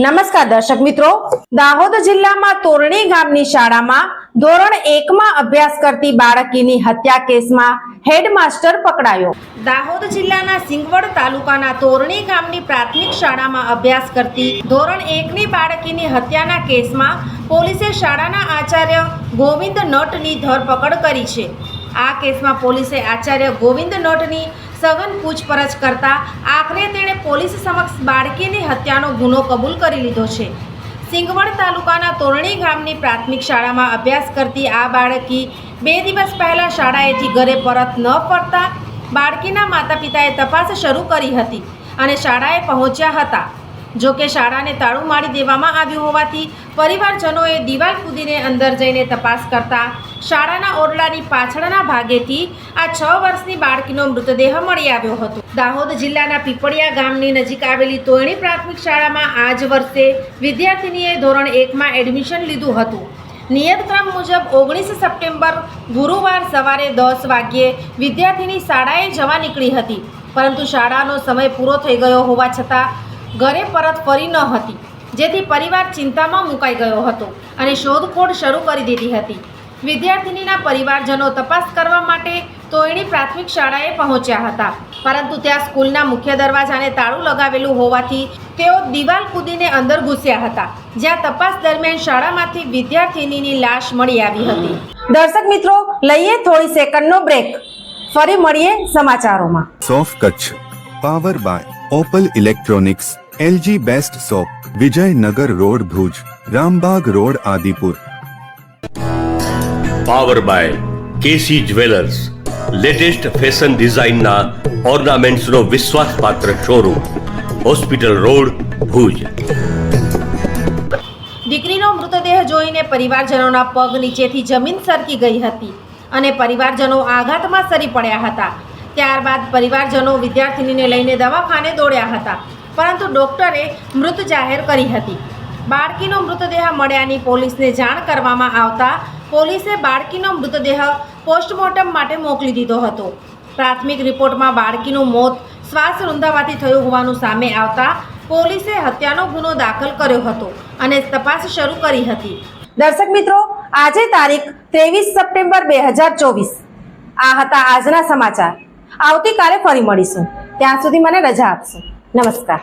નમસ્કાર દર્શક મિત્રો. દાહોદ જિલ્લામાં તોરણી ગામની શાળામાં ધોરણ એકમાં અભ્યાસ કરતી બાળકીની હત્યા કેસમાં હેડમાસ્ટર પકડાયો. દાહોદ જિલ્લાના સિંગવડ તાલુકાના તોરણી ગામની પ્રાથમિક શાળામાં અભ્યાસ કરતી ધોરણ એકની બાળકીની હત્યાના કેસમાં પોલીસે શાળાના આચાર્ય ગોવિંદ નટની ધરપકડ કરી છે. આ કેસમાં પોલીસે આચાર્ય ગોવિંદ નોટની સઘન પૂછપરછ કરતા આખરે તેણે પોલીસ સમક્ષ બાળકીની હત્યાનો ગુનો કબૂલ કરી લીધો છે. સિંગવડ તાલુકાના તોરણી ગામની પ્રાથમિક શાળામાં અભ્યાસ કરતી આ બાળકી બે દિવસ પહેલાં શાળાએથી ઘરે પરત ન ફરતા બાળકીના માતા પિતાએ તપાસ શરૂ કરી હતી અને શાળાએ પહોંચ્યા હતા. જો કે શાળાને તાળું મારી દેવામાં આવ્યું હોવાથી પરિવારજનોએ દિવાલ કૂદીને અંદર જઈને તપાસ કરતા શાળાના ઓરડાની પાછળના ભાગેથી આ છ વર્ષની બાળકીનો મૃતદેહ મળી આવ્યો હતો. દાહોદ જિલ્લાના પીપળિયા ગામની નજીક આવેલી તોયણી પ્રાથમિક શાળામાં આજ વર્ષે વિદ્યાર્થીનીએ ધોરણ એકમાં એડમિશન લીધું હતું. નિયત ક્રમ મુજબ ઓગણીસ સપ્ટેમ્બર ગુરુવાર સવારે દસ વાગ્યે વિદ્યાર્થીની શાળાએ જવા નીકળી હતી. પરંતુ શાળાનો સમય પૂરો થઈ ગયો હોવા છતાં ઘરે પરત ફરી ન હતી. જેથી પરિવાર ચિંતામાં મુકાઈ ગયો હતો અને શોધખોળ શરૂ કરી દીધી હતી. વિદ્યાર્થિનીના પરિવારજનો તપાસ કરવા માટે તોયણી પ્રાથમિક શાળાએ પહોંચ્યા હતા. પરંતુ ત્યાં સ્કૂલના મુખ્ય દરવાજાને તાળું લગાવેલું હોવાથી તેઓ દિવાલ કૂદીને અંદર ઘૂસ્યા હતા જ્યાં તપાસ દરમિયાન શાળામાંથી વિદ્યાર્થિનીની લાશ મળી આવી હતી. દર્શક મિત્રો લઈએ થોડી સેકન્ડનો બ્રેક. ફરી મળીએ સમાચારોમાં. સોફ Kutch power by Opal electronics. LG best shop Vijaynagar road Bhuj Rambag road Adipur power by K C jewellers latest fashion ડિઝાઇનના ઓર્નામેન્ટ્સનો વિશ્વાસપાત્ર શોરૂમ હોસ્પિટલ રોડ ભુજ દીકરીનો મૃતદેહ જોઈને પરિવારજનોના પગ નીચેથી જમીન સરકી ગઈ હતી અને પરિવારજનો આઘાતમાં સરી પડ્યા હતા. ત્યારબાદ પરિવારજનો વિદ્યાર્થિનીને લઈને દવાખાને દોડ્યા હતા. પરંતુ ડોક્ટરે મૃત જાહેર કરી હતી. બાળકીનો મૃતદેહ મળ્યાની પોલીસને જાણ કરવામાં આવતા પોલીસે બાળકીનો મૃતદેહ પોસ્ટમોર્ટમ માટે મોકલી દીધો હતો. પ્રાથમિક રિપોર્ટમાં બાળકીનું મોત શ્વાસ રૂંધાવાથી થયું હોવાનું સામે આવતા પોલીસે હત્યાનો ગુનો દાખલ કર્યો હતો અને તપાસ શરૂ કરી હતી. દર્શક મિત્રો, આજે તારીખ ત્રેવીસ સપ્ટેમ્બર બે હજાર ચોવીસ. આ હતા આજના સમાચાર. આવતીકાલે ફરી મળીશું. ત્યાં સુધી મને રજા આપશો. નમસ્કાર